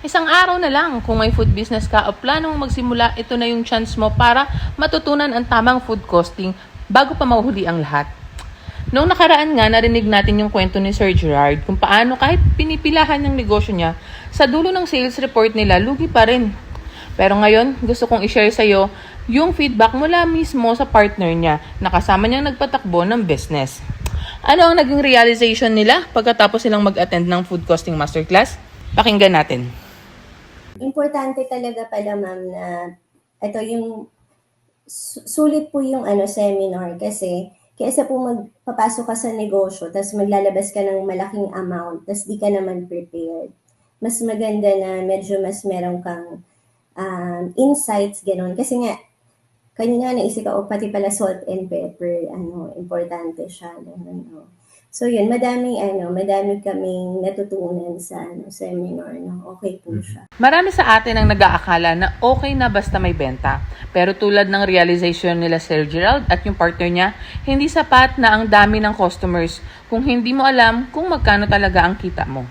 Isang araw na lang kung may food business ka o planong magsimula, ito na yung chance mo para matutunan ang tamang food costing bago pa mahuli ang lahat. Noong nakaraan nga, narinig natin yung kwento ni Sir Gerard kung paano kahit pinipilahan ng negosyo niya, sa dulo ng sales report nila, lugi pa rin. Pero ngayon, gusto kong i-share sa'yo yung feedback mula mismo sa partner niya na kasama niyang nagpatakbo ng business. Ano ang naging realization nila pagkatapos silang mag-attend ng food costing masterclass? Pakinggan natin. Importante talaga pala ma'am na ito yung su- sulit po yung ano seminar kasi kaysa po magpapasok ka sa negosyo tapos maglalabas ka ng malaking amount tapos di ka naman prepared. Mas maganda na medyo mas meron kang um, insights ganun kasi nga kanina naisip ko, oh, pati pala salt and pepper, ano, importante siya. Ganun, oh. So yun, madaming ano, madami kaming natutunan sa ano, seminar, no? Okay po siya. Marami sa atin ang nag-aakala na okay na basta may benta. Pero tulad ng realization nila Sir Gerald at yung partner niya, hindi sapat na ang dami ng customers kung hindi mo alam kung magkano talaga ang kita mo.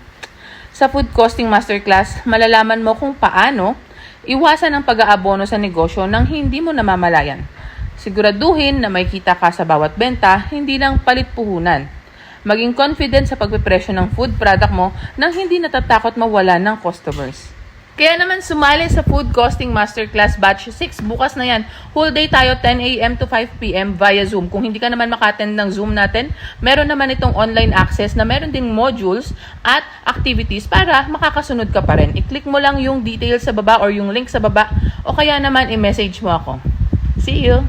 Sa Food Costing Masterclass, malalaman mo kung paano iwasan ang pag-aabono sa negosyo nang hindi mo namamalayan. Siguraduhin na may kita ka sa bawat benta, hindi lang palit puhunan. Maging confident sa pagpipresyo ng food product mo nang hindi natatakot mawala ng customers. Kaya naman sumali sa Food Costing Masterclass Batch 6. Bukas na yan. Whole day tayo 10 a.m. to 5 p.m. via Zoom. Kung hindi ka naman makattend ng Zoom natin, meron naman itong online access na meron ding modules at activities para makakasunod ka pa rin. I-click mo lang yung details sa baba or yung link sa baba o kaya naman i-message mo ako. See you!